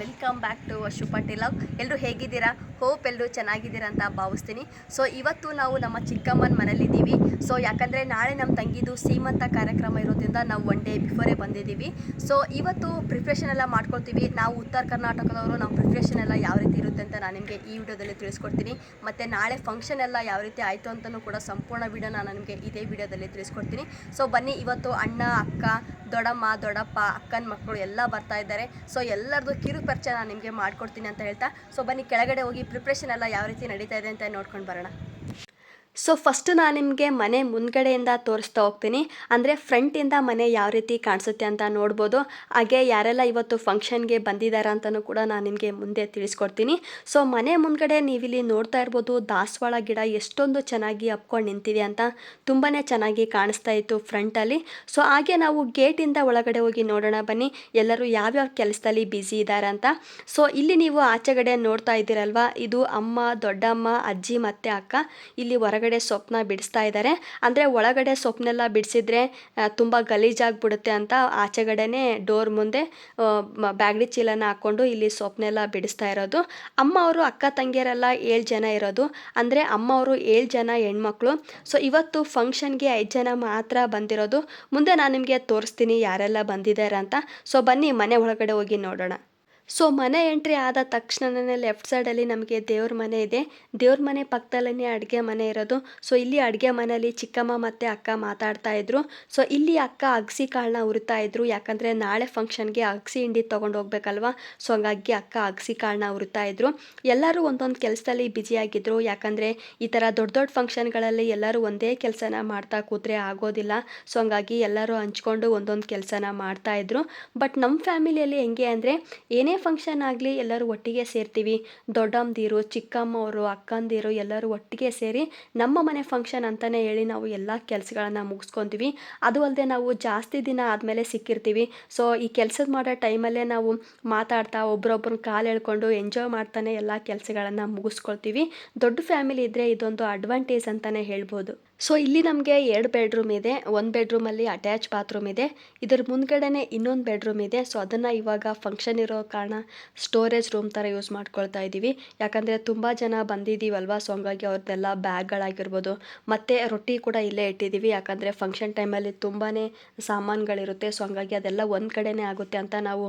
Welcome back to Ashu Patil ಎಲ್ಲರೂ ಹೇಗಿದ್ದೀರಾ? Hope ಎಲ್ಲರೂ ಚೆನ್ನಾಗಿದ್ದೀರಾ ಅಂತ ಭಾವಿಸ್ತೀನಿ. ಸೊ ಇವತ್ತು ನಾವು ನಮ್ಮ ಚಿಕ್ಕಮ್ಮನ ಮನೇಲಿದ್ದೀವಿ. ಸೊ ಯಾಕಂದರೆ ನಾಳೆ ನಮ್ಮ ತಂಗಿದು ಸೀಮಂತ ಕಾರ್ಯಕ್ರಮ ಇರೋದ್ರಿಂದ ನಾವು ಒನ್ ಡೇ ಬಿಫೋರೇ ಬಂದಿದ್ದೀವಿ. ಸೊ ಇವತ್ತು ಪ್ರಿಪ್ರೇಷನ್ ಎಲ್ಲ ಮಾಡ್ಕೊಳ್ತೀವಿ. ನಾವು ಉತ್ತರ ಕರ್ನಾಟಕದವರು ನಮ್ಮ ಪ್ರಿಪ್ರೇಷನ್ ಎಲ್ಲ ಯಾವ ರೀತಿ ಅಂತ ನಾನು ನಿಮಗೆ ಈ ವಿಡಿಯೋದಲ್ಲಿ ತಿಳಿಸ್ಕೊಡ್ತೀನಿ. ಮತ್ತು ನಾಳೆ ಫಂಕ್ಷನ್ ಎಲ್ಲ ಯಾವ ರೀತಿ ಆಯಿತು ಅಂತಲೂ ಕೂಡ ಸಂಪೂರ್ಣ ವಿಡಿಯೋ ನಾನು ನಿಮಗೆ ಇದೇ ವಿಡಿಯೋದಲ್ಲಿ ತಿಳಿಸ್ಕೊಡ್ತೀನಿ. ಸೊ ಬನ್ನಿ, ಇವತ್ತು ಅಣ್ಣ, ಅಕ್ಕ, ದೊಡ್ಡಮ್ಮ, ದೊಡ್ಡಪ್ಪ, ಅಕ್ಕನ ಮಕ್ಕಳು ಎಲ್ಲ ಬರ್ತಾ ಇದ್ದಾರೆ. ಸೊ ಎಲ್ಲರದು ಕಿರು ಪರಿಚಯ ನಾನು ನಿಮಗೆ ಮಾಡ್ಕೊಡ್ತೀನಿ ಅಂತ ಹೇಳ್ತಾ. ಸೊ ಬನ್ನಿ, ಕೆಳಗಡೆ ಹೋಗಿ ಪ್ರಿಪ್ರೇಷನ್ ಎಲ್ಲ ಯಾವ ರೀತಿ ನಡೀತಾ ಇದೆ ಅಂತ ನೋಡ್ಕೊಂಡು ಬರೋಣ. ಸೊ ಫಸ್ಟ್ ನಾನು ನಿಮಗೆ ಮನೆ ಮುಂದ್ಗಡೆಯಿಂದ ತೋರಿಸ್ತಾ ಹೋಗ್ತೀನಿ. ಅಂದರೆ ಫ್ರಂಟಿಂದ ಮನೆ ಯಾವ ರೀತಿ ಕಾಣಿಸುತ್ತೆ ಅಂತ ನೋಡ್ಬೋದು. ಹಾಗೆ ಯಾರೆಲ್ಲ ಇವತ್ತು ಫಂಕ್ಷನ್ಗೆ ಬಂದಿದ್ದಾರೆ ಅಂತಲೂ ಕೂಡ ನಾನು ನಿಮಗೆ ಮುಂದೆ ತಿಳಿಸ್ಕೊಡ್ತೀನಿ. ಸೊ ಮನೆ ಮುಂದ್ಗಡೆ ನೀವಿಲ್ಲಿ ನೋಡ್ತಾ ಇರ್ಬೋದು ದಾಸವಾಳ ಗಿಡ ಎಷ್ಟೊಂದು ಚೆನ್ನಾಗಿ ಹಪ್ಕೊಂಡು ನಿಂತಿದೆ ಅಂತ ತುಂಬಾ ಚೆನ್ನಾಗಿ ಕಾಣಿಸ್ತಾ ಇತ್ತು ಫ್ರಂಟಲ್ಲಿ. ಸೊ ಹಾಗೆ ನಾವು ಗೇಟಿಂದ ಒಳಗಡೆ ಹೋಗಿ ನೋಡೋಣ ಬನ್ನಿ. ಎಲ್ಲರೂ ಯಾವ್ಯಾವ ಕೆಲಸದಲ್ಲಿ ಬ್ಯುಸಿ ಇದ್ದಾರೆ ಅಂತ. ಸೊ ಇಲ್ಲಿ ನೀವು ಆಚೆಗಡೆ ನೋಡ್ತಾ ಇದ್ದೀರಲ್ವಾ? ಇದು ಅಮ್ಮ, ದೊಡ್ಡಮ್ಮ, ಅಜ್ಜಿ ಮತ್ತು ಅಕ್ಕ. ಇಲ್ಲಿ ಹೊರಗಡೆ ಸೊಪ್ಪನ್ನ ಬಿಡಿಸ್ತಾ ಇದ್ದಾರೆ ಅಂದರೆ ಒಳಗಡೆ ಸೊಪ್ಪನ್ನೆಲ್ಲ ಬಿಡಿಸಿದ್ರೆ ತುಂಬ ಗಲೀಜಾಗ್ಬಿಡುತ್ತೆ ಅಂತ ಆಚೆಗಡೆನೇ ಡೋರ್ ಮುಂದೆ ಬ್ಯಾಗಡಿ ಚೀಲನ ಹಾಕ್ಕೊಂಡು ಇಲ್ಲಿ ಸೊಪ್ಪನ್ನೆಲ್ಲ ಬಿಡಿಸ್ತಾ ಇರೋದು. ಅಮ್ಮ ಅವರು, ಅಕ್ಕ ತಂಗಿಯರೆಲ್ಲ ಏಳು ಜನ ಇರೋದು. ಅಂದರೆ ಅಮ್ಮ ಅವರು ಏಳು ಜನ ಹೆಣ್ಮಕ್ಳು. ಸೊ ಇವತ್ತು ಫಂಕ್ಷನ್ಗೆ ಐದು ಜನ ಮಾತ್ರ ಬಂದಿರೋದು. ಮುಂದೆ ನಾನು ನಿಮಗೆ ತೋರಿಸ್ತೀನಿ ಯಾರೆಲ್ಲ ಬಂದಿದ್ದಾರೆ ಅಂತ. ಸೊ ಬನ್ನಿ ಮನೆ ಒಳಗಡೆ ಹೋಗಿ ನೋಡೋಣ. ಸೊ ಮನೆ ಎಂಟ್ರಿ ಆದ ತಕ್ಷಣನೇ ಲೆಫ್ಟ್ ಸೈಡಲ್ಲಿ ನಮಗೆ ದೇವ್ರ ಮನೆ ಇದೆ. ದೇವ್ರ ಮನೆ ಪಕ್ಕದಲ್ಲೇ ಅಡುಗೆ ಮನೆ ಇರೋದು. ಸೊ ಇಲ್ಲಿ ಅಡುಗೆ ಮನೆಯಲ್ಲಿ ಚಿಕ್ಕಮ್ಮ ಮತ್ತು ಅಕ್ಕ ಮಾತಾಡ್ತಾ ಇದ್ರು. ಸೊ ಇಲ್ಲಿ ಅಕ್ಕ ಅಗಸಿ ಕಾಳನ್ನ ಉರಿತಾ ಇದ್ರು. ಯಾಕಂದರೆ ನಾಳೆ ಫಂಕ್ಷನ್ಗೆ ಅಗಸಿ ಹಿಂಡಿ ತೊಗೊಂಡು ಹೋಗ್ಬೇಕಲ್ವಾ? ಸೊ ಹಂಗಾಗಿ ಅಕ್ಕ ಅಗಸಿ ಕಾಳನ್ನ ಉರಿತಾ ಇದ್ರು. ಎಲ್ಲರೂ ಒಂದೊಂದು ಕೆಲಸದಲ್ಲಿ ಬ್ಯುಸಿಯಾಗಿದ್ದರು ಯಾಕಂದರೆ ಈ ಥರ ದೊಡ್ಡ ದೊಡ್ಡ ಫಂಕ್ಷನ್ಗಳಲ್ಲಿ ಎಲ್ಲರೂ ಒಂದೇ ಕೆಲಸನ ಮಾಡ್ತಾ ಕೂತ್ರೆ ಆಗೋದಿಲ್ಲ. ಸೊ ಹಂಗಾಗಿ ಎಲ್ಲರೂ ಹಂಚ್ಕೊಂಡು ಒಂದೊಂದು ಕೆಲಸನ ಮಾಡ್ತಾ ಇದ್ರು. ಬಟ್ ನಮ್ಮ ಫ್ಯಾಮಿಲಿಯಲ್ಲಿ ಹೆಂಗೆ ಅಂದರೆ ಏನೇ ಫಂಕ್ಷನ್ ಆಗಲಿ ಎಲ್ಲರೂ ಒಟ್ಟಿಗೆ ಸೇರ್ತೀವಿ. ದೊಡ್ಡಮ್ಮದಿರು, ಚಿಕ್ಕಮ್ಮವರು, ಅಕ್ಕಂದಿರು ಎಲ್ಲರೂ ಒಟ್ಟಿಗೆ ಸೇರಿ ನಮ್ಮ ಮನೆ ಫಂಕ್ಷನ್ ಅಂತಲೇ ಹೇಳಿ ನಾವು ಎಲ್ಲ ಕೆಲಸಗಳನ್ನು ಮುಗಿಸ್ಕೊತೀವಿ. ಅದು ಅಲ್ಲದೆ ನಾವು ಜಾಸ್ತಿ ದಿನ ಆದಮೇಲೆ ಸಿಕ್ಕಿರ್ತೀವಿ. ಸೊ ಈ ಕೆಲಸದ ಮಾಡೋ ಟೈಮಲ್ಲೇ ನಾವು ಮಾತಾಡ್ತಾ ಒಬ್ರೊಬ್ರನ್ನ ಕಾಲು ಎಳ್ಕೊಂಡು ಎಂಜಾಯ್ ಮಾಡ್ತಾನೆ ಎಲ್ಲ ಕೆಲಸಗಳನ್ನು ಮುಗಿಸ್ಕೊಳ್ತೀವಿ. ದೊಡ್ಡ ಫ್ಯಾಮಿಲಿ ಇದ್ದರೆ ಇದೊಂದು ಅಡ್ವಾಂಟೇಜ್ ಅಂತಲೇ ಹೇಳ್ಬೋದು. ಸೊ ಇಲ್ಲಿ ನಮಗೆ ಎರಡು ಬೆಡ್ರೂಮ್ ಇದೆ. ಒಂದು ಬೆಡ್ರೂಮಲ್ಲಿ ಅಟ್ಯಾಚ್ ಬಾತ್ರೂಮ್ ಇದೆ. ಇದರ ಮುಂದ್ಗಡೆನೇ ಇನ್ನೊಂದು ಬೆಡ್ರೂಮ್ ಇದೆ. ಸೊ ಅದನ್ನು ಇವಾಗ ಫಂಕ್ಷನ್ ಇರೋ ಕಾರಣ ಸ್ಟೋರೇಜ್ ರೂಮ್ ಥರ ಯೂಸ್ ಮಾಡ್ಕೊಳ್ತಾ ಇದ್ದೀವಿ ಯಾಕಂದರೆ ತುಂಬ ಜನ ಬಂದಿದ್ದೀವಲ್ವಾ? ಸೊ ಹಂಗಾಗಿ ಅವ್ರದ್ದೆಲ್ಲ ಬ್ಯಾಗ್ಗಳಾಗಿರ್ಬೋದು. ಮತ್ತು ರೊಟ್ಟಿ ಕೂಡ ಇಲ್ಲೇ ಇಟ್ಟಿದ್ದೀವಿ ಯಾಕಂದರೆ ಫಂಕ್ಷನ್ ಟೈಮಲ್ಲಿ ತುಂಬಾ ಸಾಮಾನುಗಳಿರುತ್ತೆ. ಸೊ ಹಂಗಾಗಿ ಅದೆಲ್ಲ ಒಂದು ಕಡೆನೇ ಆಗುತ್ತೆ ಅಂತ ನಾವು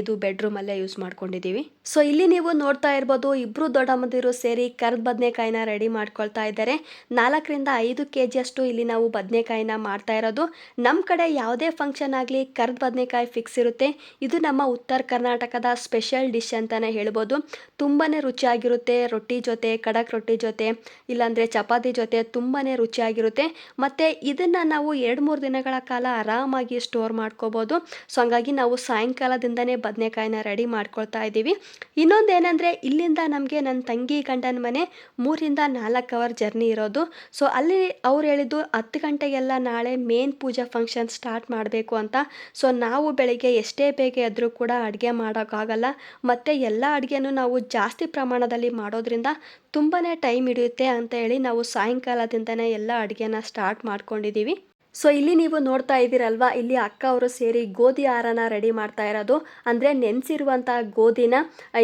ಇದು ಬೆಡ್ರೂಮಲ್ಲೇ ಯೂಸ್ ಮಾಡ್ಕೊಂಡಿದ್ದೀವಿ ಸೊ ಇಲ್ಲಿ ನೀವು ನೋಡ್ತಾ ಇರ್ಬೋದು ಇಬ್ಬರು ದೊಡ್ಡಮ್ಮದಿರು ಸೇರಿ ಕರ್ದ್ ಬದನೆಕಾಯಿನ ರೆಡಿ ಮಾಡ್ಕೊಳ್ತಾ ಇದ್ದಾರೆ. ನಾಲ್ಕರಿಂದ ಐದು ಕೆ ಜಿಯಷ್ಟು ಇಲ್ಲಿ ನಾವು ಬದನೆಕಾಯಿನ ಮಾಡ್ತಾ ಇರೋದು. ನಮ್ಮ ಕಡೆ ಯಾವುದೇ ಫಂಕ್ಷನ್ ಆಗಲಿ ಕರ್ದ ಬದನೆಕಾಯಿ ಫಿಕ್ಸ್ ಇರುತ್ತೆ. ಇದು ನಮ್ಮ ಉತ್ತರ ಕರ್ನಾಟಕದ ಸ್ಪೆಷಲ್ ಡಿಶ್ ಅಂತಲೇ ಹೇಳ್ಬೋದು. ತುಂಬಾ ರುಚಿಯಾಗಿರುತ್ತೆ. ರೊಟ್ಟಿ ಜೊತೆ, ಖಡಕ್ ರೊಟ್ಟಿ ಜೊತೆ, ಇಲ್ಲಾಂದರೆ ಚಪಾತಿ ಜೊತೆ ತುಂಬಾ ರುಚಿಯಾಗಿರುತ್ತೆ. ಮತ್ತು ಇದನ್ನು ನಾವು ಎರಡು ಮೂರು ದಿನಗಳ ಕಾಲ ಆರಾಮಾಗಿ ಸ್ಟೋರ್ ಮಾಡ್ಕೋಬೋದು. ಸೊ ಹಂಗಾಗಿ ನಾವು ಸಾಯಂಕಾಲದಿಂದನೇ ಬದನೆಕಾಯಿನ ರೆಡಿ ಮಾಡ್ಕೊಳ್ತಾ ಇದ್ದೀವಿ. ಇನ್ನೊಂದು ಏನಂದರೆ ಇಲ್ಲಿಂದ ನಮಗೆ ನನ್ನ ತಂಗಿ ಗಂಡನ ಮನೆ ಮೂರಿಂದ ನಾಲ್ಕು ಅವರ್ ಜರ್ನಿ ಇರೋದು. ಸೊ ಅಲ್ಲಿ ಅವ್ರು ಹೇಳಿದ್ದು ಹತ್ತು ಗಂಟೆಗೆಲ್ಲ ನಾಳೆ ಮೇನ್ ಪೂಜಾ ಫಂಕ್ಷನ್ ಸ್ಟಾರ್ಟ್ ಮಾಡಬೇಕು ಅಂತ. ಸೊ ನಾವು ಬೆಳಗ್ಗೆ ಎಷ್ಟೇ ಬೇಗ ಎದ್ರೂ ಕೂಡ ಅಡುಗೆ ಮಾಡೋಕ್ಕಾಗಲ್ಲ. ಮತ್ತು ಎಲ್ಲ ಅಡುಗೆನೂ ನಾವು ಜಾಸ್ತಿ ಪ್ರಮಾಣದಲ್ಲಿ ಮಾಡೋದ್ರಿಂದ ತುಂಬಾ ಟೈಮ್ ಹಿಡಿಯುತ್ತೆ ಅಂತ ಹೇಳಿ ನಾವು ಸಾಯಂಕಾಲದಿಂದನೇ ಎಲ್ಲ ಅಡುಗೆನ ಸ್ಟಾರ್ಟ್ ಮಾಡ್ಕೊಂಡಿದ್ದೀವಿ ಸೊ ಇಲ್ಲಿ ನೀವು ನೋಡ್ತಾ ಇದ್ದೀರಲ್ವಾ, ಇಲ್ಲಿ ಅಕ್ಕ ಅವರು ಸೇರಿ ಗೋಧಿ ಆಹಾರನ ರೆಡಿ ಮಾಡ್ತಾ ಇರೋದು. ಅಂದರೆ ನೆನೆಸಿರುವಂಥ ಗೋಧಿನ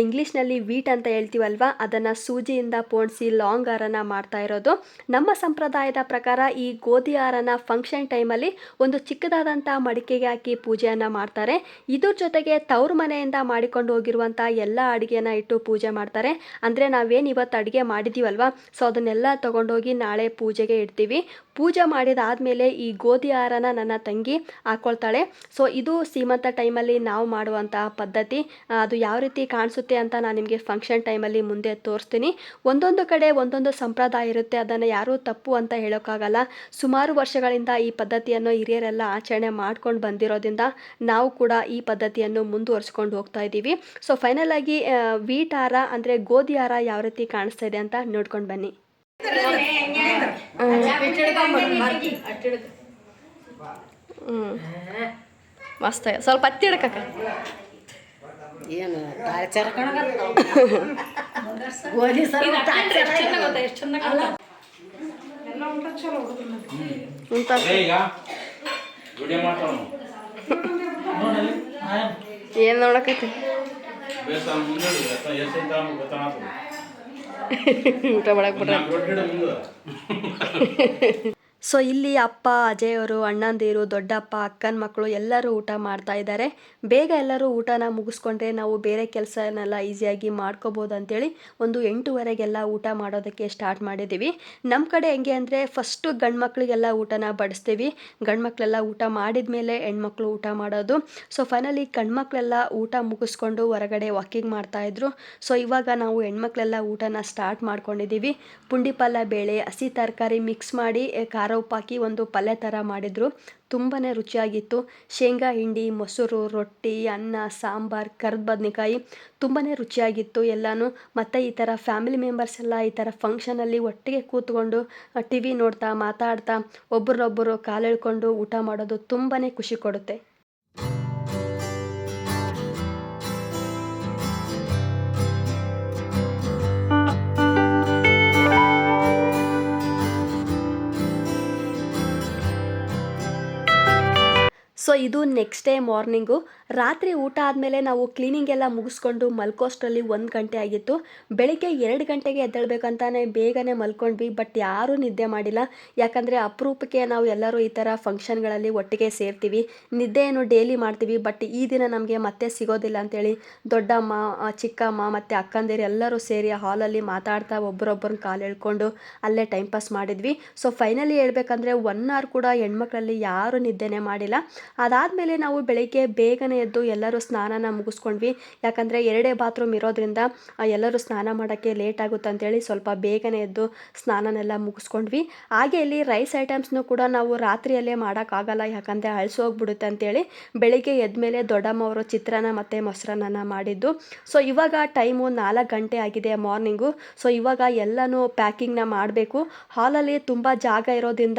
ಇಂಗ್ಲೀಷ್ನಲ್ಲಿ ವೀಟ್ ಅಂತ ಹೇಳ್ತೀವಲ್ವಾ, ಅದನ್ನು ಸೂಜಿಯಿಂದ ಪೋಣಿಸಿ ಲಾಂಗ್ ಆರನ ಮಾಡ್ತಾ ಇರೋದು. ನಮ್ಮ ಸಂಪ್ರದಾಯದ ಪ್ರಕಾರ ಈ ಗೋಧಿ ಆಹಾರನ ಫಂಕ್ಷನ್ ಟೈಮಲ್ಲಿ ಒಂದು ಚಿಕ್ಕದಾದಂಥ ಮಡಿಕೆಗೆ ಹಾಕಿ ಪೂಜೆಯನ್ನು ಮಾಡ್ತಾರೆ. ಇದ್ರ ಜೊತೆಗೆ ತವ್ರ ಮನೆಯಿಂದ ಮಾಡಿಕೊಂಡು ಹೋಗಿರುವಂಥ ಎಲ್ಲ ಅಡುಗೆನ ಇಟ್ಟು ಪೂಜೆ ಮಾಡ್ತಾರೆ. ಅಂದರೆ ನಾವೇನು ಇವತ್ತು ಅಡುಗೆ ಮಾಡಿದ್ದೀವಲ್ವಾ ಸೊ ಅದನ್ನೆಲ್ಲ ತೊಗೊಂಡೋಗಿ ನಾಳೆ ಪೂಜೆಗೆ ಇಡ್ತೀವಿ. ಪೂಜೆ ಮಾಡಿದಾದಮೇಲೆ ಈ ಗೋಧಿ ಆಹಾರನ ನನ್ನ ತಂಗಿ ಹಾಕ್ಕೊಳ್ತಾಳೆ ಸೊ ಇದು ಸೀಮಂತ ಟೈಮಲ್ಲಿ ನಾವು ಮಾಡುವಂತಹ ಪದ್ಧತಿ. ಅದು ಯಾವ ರೀತಿ ಕಾಣಿಸುತ್ತೆ ಅಂತ ನಾನು ನಿಮಗೆ ಫಂಕ್ಷನ್ ಟೈಮಲ್ಲಿ ಮುಂದೆ ತೋರಿಸ್ತೀನಿ. ಒಂದೊಂದು ಕಡೆ ಒಂದೊಂದು ಸಂಪ್ರದಾಯ ಇರುತ್ತೆ. ಅದನ್ನು ಯಾರೂ ತಪ್ಪು ಅಂತ ಹೇಳೋಕ್ಕಾಗಲ್ಲ. ಸುಮಾರು ವರ್ಷಗಳಿಂದ ಈ ಪದ್ಧತಿಯನ್ನು ಹಿರಿಯರೆಲ್ಲ ಆಚರಣೆ ಮಾಡ್ಕೊಂಡು ಬಂದಿರೋದ್ರಿಂದ ನಾವು ಕೂಡ ಈ ಪದ್ಧತಿಯನ್ನು ಮುಂದುವರಿಸ್ಕೊಂಡು ಹೋಗ್ತಾ ಇದ್ದೀವಿ. ಸೊ ಫೈನಲ್ ಆಗಿ ವೀಟ್ ಆರ ಅಂದರೆ ಗೋಧಿ ಹಾರ ಯಾವ ರೀತಿ ಕಾಣಿಸ್ತಾ ಇದೆ ಅಂತ ನೋಡ್ಕೊಂಡು ಬನ್ನಿ. ಹ್ಞೂ ಮಸ್ತ್ ಸ್ವಲ್ಪ ಹತ್ತಿ ಹಿಡ್ಕಕ್ಕ ಏನು ಟಾರ್ಚರ್ ಏನು ನೋಡಕೈತಿ ಊಟ ಮಾಡಕ್ಕೆ ಬಿಡ್ರೆ. ಸೊ ಇಲ್ಲಿ ಅಪ್ಪ ಅಜಯವರು ಅಣ್ಣಂದಿರು ದೊಡ್ಡಪ್ಪ ಅಕ್ಕನ ಮಕ್ಕಳು ಎಲ್ಲರೂ ಊಟ ಮಾಡ್ತಾ ಇದ್ದಾರೆ. ಬೇಗ ಎಲ್ಲರೂ ಊಟನ ಮುಗಿಸ್ಕೊಂಡ್ರೆ ನಾವು ಬೇರೆ ಕೆಲಸನೆಲ್ಲ ಈಸಿಯಾಗಿ ಮಾಡ್ಕೋಬೋದು ಅಂತೇಳಿ ಒಂದು ಎಂಟೂವರೆಗೆಲ್ಲ ಊಟ ಮಾಡೋದಕ್ಕೆ ಸ್ಟಾರ್ಟ್ ಮಾಡಿದ್ದೀವಿ. ನಮ್ಮ ಕಡೆ ಹೆಂಗೆ ಅಂದರೆ ಫಸ್ಟು ಗಂಡು ಮಕ್ಕಳಿಗೆಲ್ಲ ಊಟನ ಬಡಿಸ್ತೀವಿ. ಗಂಡು ಮಕ್ಕಳೆಲ್ಲ ಊಟ ಮಾಡಿದ ಮೇಲೆ ಹೆಣ್ಮಕ್ಳು ಊಟ ಮಾಡೋದು. ಸೊ ಫೈನಲಿ ಗಂಡ್ಮಕ್ಳೆಲ್ಲ ಊಟ ಮುಗಿಸ್ಕೊಂಡು ಹೊರಗಡೆ ವಾಕಿಂಗ್ ಮಾಡ್ತಾಯಿದ್ರು ಸೊ ಇವಾಗ ನಾವು ಹೆಣ್ಮಕ್ಳೆಲ್ಲ ಊಟನ ಸ್ಟಾರ್ಟ್ ಮಾಡ್ಕೊಂಡಿದ್ದೀವಿ. ಪುಂಡಿಪಲ್ಲ ಬೇಳೆ ಹಸಿ ತರಕಾರಿ ಮಿಕ್ಸ್ ಮಾಡಿ ಎ, ಖಾರ ಉಪ್ಪು ಹಾಕಿ ಒಂದು ಪಲ್ಯ ಥರ ಮಾಡಿದರು. ತುಂಬಾ ರುಚಿಯಾಗಿತ್ತು. ಶೇಂಗಾ, ಹಿಂಡಿ, ಮೊಸರು, ರೊಟ್ಟಿ, ಅನ್ನ, ಸಾಂಬಾರು, ಕರ್ದ ಬದನೆಕಾಯಿ ತುಂಬಾ ರುಚಿಯಾಗಿತ್ತು ಎಲ್ಲಾನು. ಮತ್ತು ಈ ಥರ ಫ್ಯಾಮಿಲಿ ಮೆಂಬರ್ಸ್ ಎಲ್ಲ ಈ ಥರ ಫಂಕ್ಷನಲ್ಲಿ ಒಟ್ಟಿಗೆ ಕೂತ್ಕೊಂಡು ಟಿ ವಿ ನೋಡ್ತಾ, ಮಾತಾಡ್ತಾ ಒಬ್ರನ್ನೊಬ್ಬರು ಕಾಲೆಳ್ಕೊಂಡು ಊಟ ಮಾಡೋದು ತುಂಬಾ ಖುಷಿ ಕೊಡುತ್ತೆ. ಸೊ ಇದು ನೆಕ್ಸ್ಟ್ ಡೇ ಮಾರ್ನಿಂಗು ರಾತ್ರಿ ಊಟ ಆದಮೇಲೆ ನಾವು ಕ್ಲೀನಿಂಗ್ ಎಲ್ಲ ಮುಗಿಸ್ಕೊಂಡು ಮಲ್ಕೋಷ್ಟರಲ್ಲಿ ಒಂದು ಗಂಟೆ ಆಗಿತ್ತು. ಬೆಳಗ್ಗೆ ಎರಡು ಗಂಟೆಗೆ ಎದ್ದೇಳ್ಬೇಕಂತಾನೆ ಬೇಗನೆ ಮಲ್ಕೊಂಡ್ವಿ ಬಟ್ ಯಾರೂ ನಿದ್ದೆ ಮಾಡಿಲ್ಲ. ಯಾಕಂದರೆ ಅಪರೂಪಕ್ಕೆ ನಾವು ಎಲ್ಲರೂ ಈ ಥರ ಫಂಕ್ಷನ್ಗಳಲ್ಲಿ ಒಟ್ಟಿಗೆ ಸೇರ್ತೀವಿ. ನಿದ್ದೆಯನ್ನು ಡೈಲಿ ಮಾಡ್ತೀವಿ ಬಟ್ ಈ ದಿನ ನಮಗೆ ಮತ್ತೆ ಸಿಗೋದಿಲ್ಲ ಅಂತೇಳಿ ದೊಡ್ಡಮ್ಮ ಚಿಕ್ಕಮ್ಮ ಮತ್ತು ಅಕ್ಕಂದಿರು ಎಲ್ಲರೂ ಸೇರಿ ಹಾಲಲ್ಲಿ ಮಾತಾಡ್ತಾ ಒಬ್ಬರೊಬ್ಬರನ್ನ ಕಾಲು ಎಳ್ಕೊಂಡು ಅಲ್ಲೇ ಟೈಮ್ ಪಾಸ್ ಮಾಡಿದ್ವಿ. ಸೊ ಫೈನಲಿ ಹೇಳ್ಬೇಕಂದ್ರೆ ಒನ್ ಅವರ್ ಕೂಡ ಹೆಣ್ಮಕ್ಳಲ್ಲಿ ಯಾರೂ ನಿದ್ದೆನೇ ಮಾಡಿಲ್ಲ. ಅದಾದಮೇಲೆ ನಾವು ಬೆಳಗ್ಗೆ ಬೇಗನೆ ಎದ್ದು ಎಲ್ಲರೂ ಸ್ನಾನನ ಮುಗಿಸ್ಕೊಂಡ್ವಿ. ಯಾಕಂದರೆ ಎರಡೇ ಬಾತ್ರೂಮ್ ಇರೋದ್ರಿಂದ ಎಲ್ಲರೂ ಸ್ನಾನ ಮಾಡೋಕ್ಕೆ ಲೇಟ್ ಆಗುತ್ತೆ ಅಂತೇಳಿ ಸ್ವಲ್ಪ ಬೇಗನೆ ಎದ್ದು ಸ್ನಾನನೆಲ್ಲ ಮುಗಿಸ್ಕೊಂಡ್ವಿ. ಹಾಗೆ ಇಲ್ಲಿ ರೈಸ್ ಐಟಮ್ಸ್ನು ಕೂಡ ನಾವು ರಾತ್ರಿಯಲ್ಲೇ ಮಾಡೋಕ್ಕಾಗಲ್ಲ, ಯಾಕಂದರೆ ಅಳಿಸಿ ಹೋಗ್ಬಿಡುತ್ತೆ ಅಂತೇಳಿ ಬೆಳಿಗ್ಗೆ ಎದ್ಮೇಲೆ ದೊಡ್ಡಮ್ಮ ಅವರು ಚಿತ್ರಾನ್ನ ಮತ್ತು ಮೊಸರನ್ನ ಮಾಡಿದ್ದು. ಸೊ, ಇವಾಗ ಟೈಮು ನಾಲ್ಕು ಗಂಟೆ ಆಗಿದೆ ಮಾರ್ನಿಂಗು. ಸೊ, ಇವಾಗ ಎಲ್ಲನೂ ಪ್ಯಾಕಿಂಗ್ನ ಮಾಡಬೇಕು. ಹಾಲಲ್ಲಿ ತುಂಬ ಜಾಗ ಇರೋದ್ರಿಂದ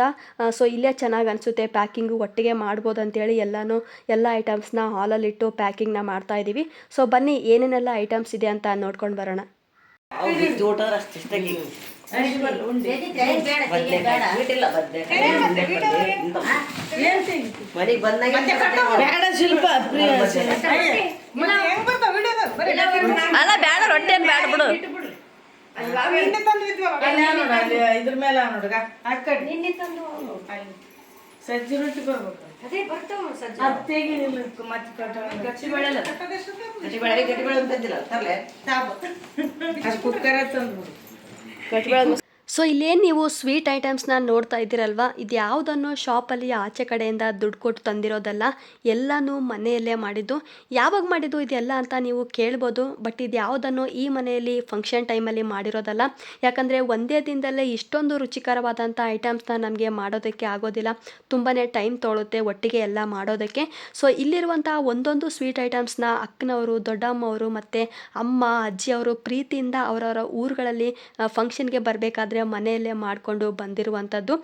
ಸೊ, ಇಲ್ಲೇ ಚೆನ್ನಾಗಿ ಅನಿಸುತ್ತೆ, ಪ್ಯಾಕಿಂಗು ಒಟ್ಟಿಗೆ ಮಾಡ್ಬೋದು ಅಂತೇಳಿ. ಎಲ್ಲನೂ ಎಲ್ಲ ಐಟಮ್ಸ್ನ ಹಾಲಲ್ಲಿಟ್ಟು ಪ್ಯಾಕಿಂಗ್ನ ಮಾಡ್ತಾ ಇದ್ದೀವಿ ಸೊ ಬನ್ನಿ ಏನೇನೆಲ್ಲ ಐಟಮ್ಸ್ ಇದೆ ಅಂತ ನೋಡ್ಕೊಂಡು ಬರೋಣ. ಅಲ್ಲ ಬೇಡ ರೊಟ್ಟಿ ಬೇಡ. ಬಿಡು ಇದ್ರ ಮೇಲೆ ಅಕ್ಕಡ್ ಸಜ್ಜಿ ರೊಟ್ಟಿ ಬರ್ಬೇಕು ಅದ್ ತೆಗಿಲಿಲ್ಲ ಮತ್ತೆ ಕಟ್ಟ ಗಟ್ಟಿ ಬೆಳೆಲ್ಲ ಗಟ್ಟಿ ಬೆಳೆ ಗಟ್ಟಿ ಬೆಳೆ ಅಂತಂದಿಲ್ಲ ತರ್ಲೆ. ಅದು ಕುಕ್ಕರ ತಂದ್ಬಿಡು. ಸೊ ಇಲ್ಲೇನು ನೀವು ಸ್ವೀಟ್ ಐಟಮ್ಸ್ನ ನೋಡ್ತಾ ಇದ್ದೀರಲ್ವಾ? ಇದು ಯಾವುದನ್ನು ಶಾಪಲ್ಲಿ ಆಚೆ ಕಡೆಯಿಂದ ದುಡ್ಡು ಕೊಟ್ಟು ತಂದಿರೋದಲ್ಲ, ಎಲ್ಲನೂ ಮನೆಯಲ್ಲೇ ಮಾಡಿದ್ದು. ಯಾವಾಗ ಮಾಡಿದ್ದು ಇದೆಲ್ಲ ಅಂತ ನೀವು ಕೇಳ್ಬೋದು ಬಟ್ ಇದು ಯಾವುದನ್ನು ಈ ಮನೆಯಲ್ಲಿ ಫಂಕ್ಷನ್ ಟೈಮಲ್ಲಿ ಮಾಡಿರೋದಲ್ಲ. ಯಾಕಂದರೆ ಒಂದೇ ದಿನದಲ್ಲೇ ಇಷ್ಟೊಂದು ರುಚಿಕರವಾದಂಥ ಐಟಮ್ಸ್ನ ನಮಗೆ ಮಾಡೋದಕ್ಕೆ ಆಗೋದಿಲ್ಲ. ತುಂಬಾ ಟೈಮ್ ತೊಳುತ್ತೆ ಒಟ್ಟಿಗೆ ಎಲ್ಲ ಮಾಡೋದಕ್ಕೆ. ಸೊ ಇಲ್ಲಿರುವಂಥ ಒಂದೊಂದು ಸ್ವೀಟ್ ಐಟಮ್ಸ್ನ ಅಕ್ಕನವರು, ದೊಡ್ಡಮ್ಮವರು ಮತ್ತು ಅಮ್ಮ, ಅಜ್ಜಿಯವರು ಪ್ರೀತಿಯಿಂದ ಅವರವರ ಊರುಗಳಲ್ಲಿ ಫಂಕ್ಷನ್ಗೆ ಬರಬೇಕಾದ್ರೆ ಮನೆಯಲ್ಲೇ ಮಾಡಿಕೊಂಡು ಬಂದಿರುವಂಥದ್ದು.